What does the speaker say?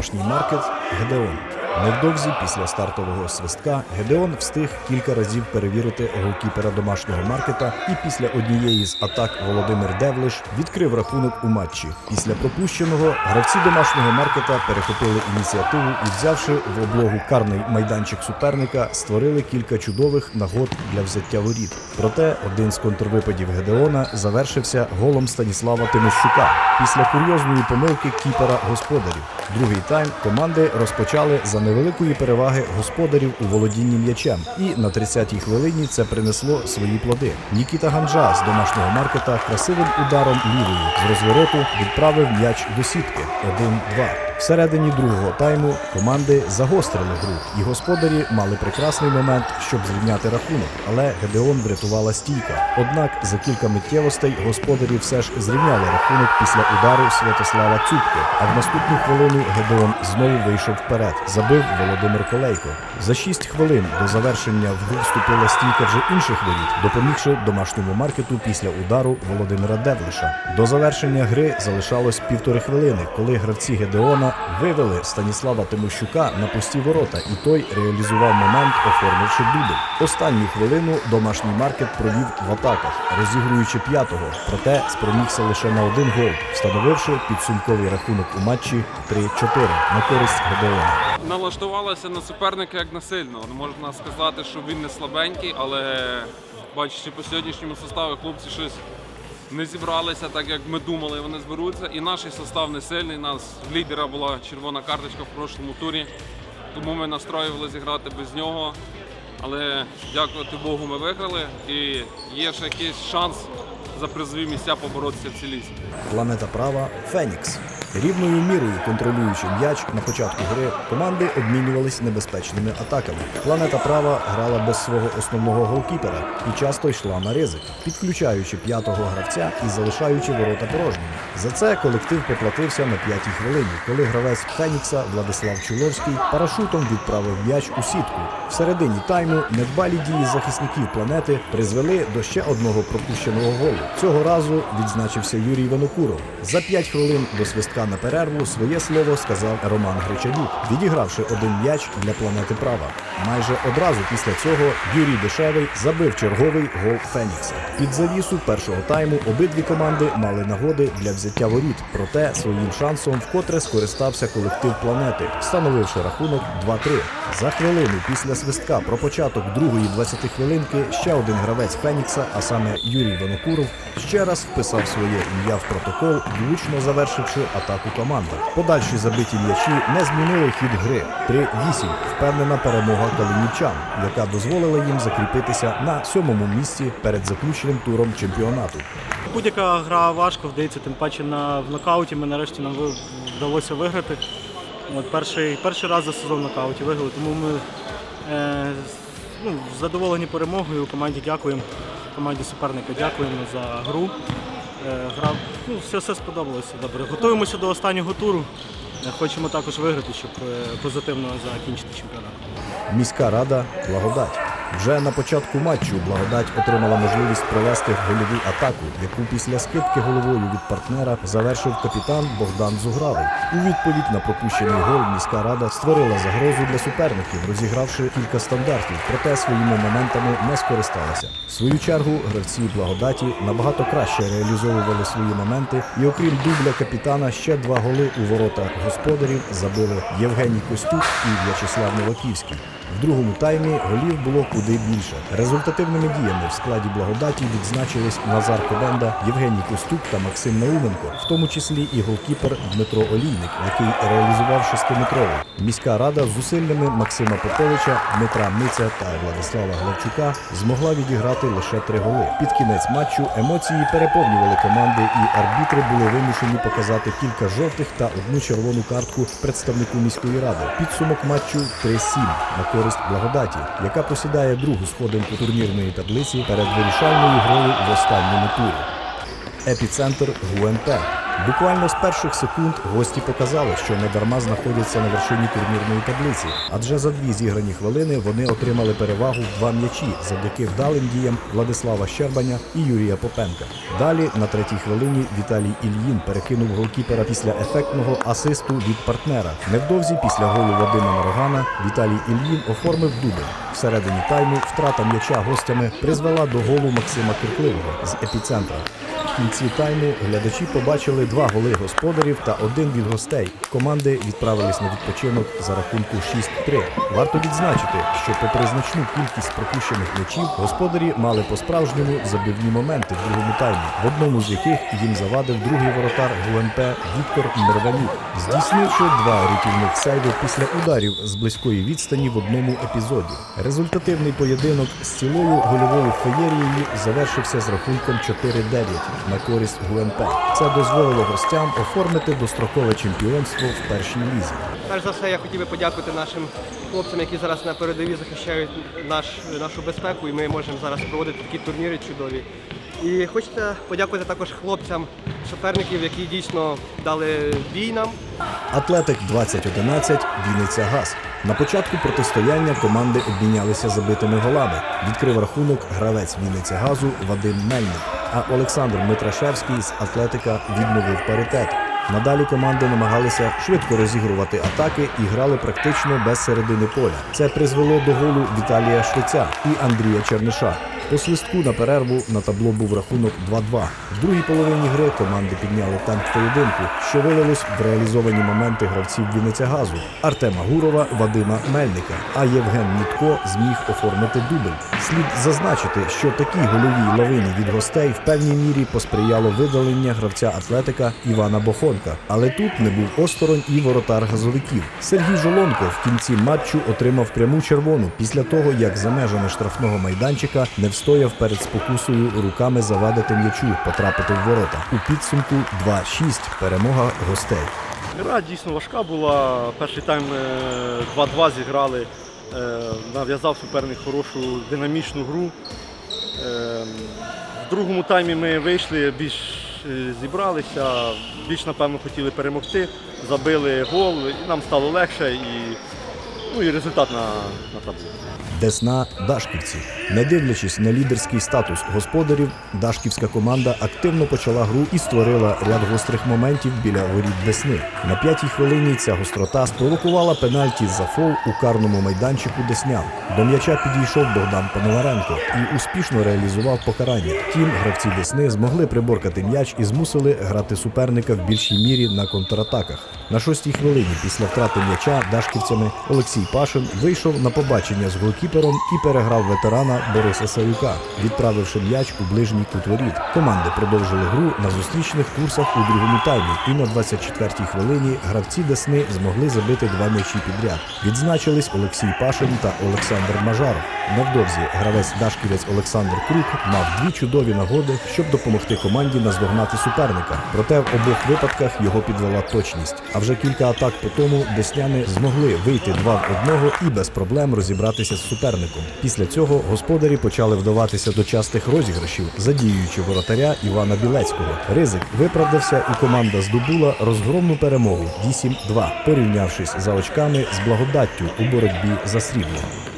домашній маркет Гедеон. Невдовзі після стартового свистка Гедеон встиг кілька разів перевірити голкіпера домашнього маркета, і після однієї з атак Володимир Девлиш відкрив рахунок у матчі. Після пропущеного гравці домашнього маркета перехопили ініціативу і, взявши в облогу карний майданчик суперника, створили кілька чудових нагод для взяття воріт. Проте один з контрвипадів Гедеона завершився голом Станіслава Тимощука після курйозної помилки кіпера господарів. Другий тайм команди розпочали за невеликої переваги господарів у володінні м'ячем, і на 30-й хвилині це принесло свої плоди. Нікіта Ганджа з домашнього маркета красивим ударом лівою з розвороту відправив м'яч до сітки 1-2. Всередині другого тайму команди загострили гру, і господарі мали прекрасний момент, щоб зрівняти рахунок, але Гедеон врятувала стійка. Однак за кілька миттєвостей господарі все ж зрівняли рахунок після удару Святослава Цюбки. А в наступну хвилину Гедеон знову вийшов вперед. Забив Володимир Колейко. За 6 хвилин до завершення в гру вступила стійка вже інших воріт, допомігши домашньому маркету після удару Володимира Девлиша. До завершення гри залишалось півтори хвилини, коли гравці Гедеона вивели Станіслава Тимощука на пусті ворота, і той реалізував момент, оформивши дубль. Останню хвилину домашній маркет провів в атаках, розігруючи п'ятого, проте спромігся лише на один гол, встановивши підсумковий рахунок у матчі 3-4 на користь Гедеона. налаштувалася на суперника як на сильного. Можна сказати, що він не слабенький, але бачачи по сьогоднішньому составу, хлопці щось не зібралися так, як ми думали, вони зберуться. І наш состав не сильний. У нас лідера була червона карточка в прошлому турі, тому ми настроювали зіграти без нього. Але дякувати Богу, ми виграли і є ще якийсь шанс за призові місця поборотися в цій. Планета права Фенікс. Рівною мірою контролюючи м'яч на початку гри, команди обмінювались небезпечними атаками. Планета права грала без свого основного голкіпера і часто йшла на ризик, підключаючи п'ятого гравця і залишаючи ворота порожніми. За це колектив поплатився на п'ятій хвилині, коли гравець Фенікса Владислав Чуловський парашутом відправив м'яч у сітку. Всередині тайму недбалі дії захисників планети призвели до ще одного пропущеного голу. Цього разу відзначився Юрій Винокуров. За п'ять хвилин до свистка на перерву своє слово сказав Роман Гречанюк, відігравши один м'яч для планети права. Майже одразу після цього Юрій Дешевий забив черговий гол Фенікса. Під завісу першого тайму обидві команди мали нагоди для взяття воріт. Проте своїм шансом вкотре скористався колектив планети, встановивши рахунок 2-3. За хвилину після свистка про початок другої 20 хвилинки ще один гравець Фенікса, а саме Юрій Винокуров, ще раз вписав своє ім'я в протокол, влучно завершивши атаку команди. Подальші забиті м'ячі не змінили хід гри. 3-8 впевнена перемога калинівчан, яка дозволила їм закріпитися на сьомому місці перед заключним туром чемпіонату. Будь-яка гра важко вдається, тим паче на в нокауті ми нарешті нам вдалося виграти. От перший, перший раз за сезон нокауті виграли, тому ми е, ну, задоволені перемогою. Команді дякуємо. Команді суперника дякуємо за гру. Е, гра, ну, все, все сподобалося добре. Готуємося до останнього туру. Е, Хочемо також виграти, щоб е, позитивно закінчити чемпіонат. Міська рада Благодать. Вже на початку матчу Благодать отримала можливість провести гольову атаку, яку після скидки головою від партнера завершив капітан Богдан Зугравий. У відповідь на пропущений гол міська рада створила загрозу для суперників, розігравши кілька стандартів, проте своїми моментами не скористалася. В свою чергу гравці благодаті набагато краще реалізовували свої моменти, і окрім дубля капітана, ще два голи у ворота господарів забили Євгеній Костюк і В'ячеслав Новаківський. В другому таймі голів було куди більше. Результативними діями в складі благодаті відзначились Назар Кобенда, Євгеній Костюк та Максим Науменко, в тому числі і голкіпер Дмитро Олійник, який реалізував шестиметровий. Міська рада з зусиллями Максима Поповича, Дмитра Миця та Владислава Главчука змогла відіграти лише три голи. Під кінець матчу емоції переповнювали команди, і арбітри були вимушені показати кілька жовтих та одну червону картку представнику міської ради. Підсумок матчу 3-7 на користь благодаті, яка посідає другу сходинку турнірної таблиці перед вирішальною грою в останньому турі. Епіцентр ГУНП. Буквально з перших секунд гості показали, що недарма знаходяться на вершині турнірної таблиці, адже за дві зіграні хвилини вони отримали перевагу в два м'ячі завдяки вдалим діям Владислава Щербаня і Юрія Попенка. Далі на третій хвилині Віталій Ільїн перекинув голкіпера після ефектного асисту від партнера. Невдовзі після голу Вадима Нарогана Віталій Ільїн оформив дубль. Всередині тайму втрата м'яча гостями призвела до голу Максима Киркливого з епіцентра. Кінці тайму глядачі побачили два голи господарів та один від гостей. Команди відправились на відпочинок за рахунку 6-3. Варто відзначити, що попри значну кількість пропущених м'ячів, господарі мали по-справжньому забивні моменти в другому таймі, в одному з яких їм завадив другий воротар ГУНП Віктор Мерванюк, здійснивши два рятівних сейви після ударів з близької відстані в одному епізоді. Результативний поєдинок з цілою гольовою феєрією завершився з рахунком 4-9 на користь ГУНП. Це дозволило гостям оформити дострокове чемпіонство в першій лізі. Перш за все, я хотів би подякувати нашим хлопцям, які зараз на передовій захищають наш, нашу безпеку, і ми можемо зараз проводити такі турніри чудові. І хочеться подякувати також хлопцям суперників, які дійсно дали бій нам. Атлетик 2011 Вінниця Газ. На початку протистояння команди обмінялися забитими голами. Відкрив рахунок гравець Вінниця Газу Вадим Мельник. А Олександр Митрашевський з Атлетика відновив паритет. Надалі команди намагалися швидко розігрувати атаки і грали практично без середини поля. Це призвело до голу Віталія Швеця і Андрія Черниша. По свистку на перерву на табло був рахунок 2-2. В другій половині гри команди підняли темп поєдинку, що вилилось в реалізовані моменти гравців Вінниця Газу Артема Гурова, Вадима Мельника. А Євген Мітко зміг оформити дубль. Слід зазначити, що такій гольовій лавині від гостей в певній мірі посприяло видалення гравця Атлетика Івана Бохонка. Але тут не був осторонь і воротар газовиків. Сергій Жолонко в кінці матчу отримав пряму червону після того, як за межами штрафного майданчика не встояв перед спокусою руками завадити м'ячу, потрапити в ворота. У підсумку 2-6 перемога гостей. Гра дійсно важка була. Перший тайм е, 2-2 зіграли. Е, Нав'язав суперник хорошу динамічну гру. Е, В другому таймі ми вийшли, більш е, зібралися, більш напевно хотіли перемогти, забили гол, і нам стало легше і, ну, і результат на, на табло. Десна Дашківці. Не дивлячись на лідерський статус господарів, Дашківська команда активно почала гру і створила ряд гострих моментів біля воріт Десни. На п'ятій хвилині ця гострота спровокувала пенальті за фол у карному майданчику Деснян. До м'яча підійшов Богдан Пономаренко і успішно реалізував покарання. Втім, гравці Десни змогли приборкати м'яч і змусили грати суперника в більшій мірі на контратаках. На шостій хвилині після втрати м'яча дашківцями Олексій Пашин вийшов на побачення з голкіпером і переграв ветерана Бориса Савюка, відправивши м'яч у ближній кут воріт. Команди продовжили гру на зустрічних курсах у другому таймі, і на 24-й хвилині гравці Десни змогли забити два м'ячі підряд. Відзначились Олексій Пашин та Олександр Мажаров. Невдовзі гравець Дашківець Олександр Крук мав дві чудові нагоди, щоб допомогти команді наздогнати суперника. Проте в обох випадках його підвела точність. А вже кілька атак по тому десняни змогли вийти два в одного і без проблем розібратися з суперником. Після цього господарі почали вдаватися до частих розіграшів, задіюючи воротаря Івана Білецького. Ризик виправдався, і команда здобула розгромну перемогу 8-2, порівнявшись за очками з благодаттю у боротьбі за срібло.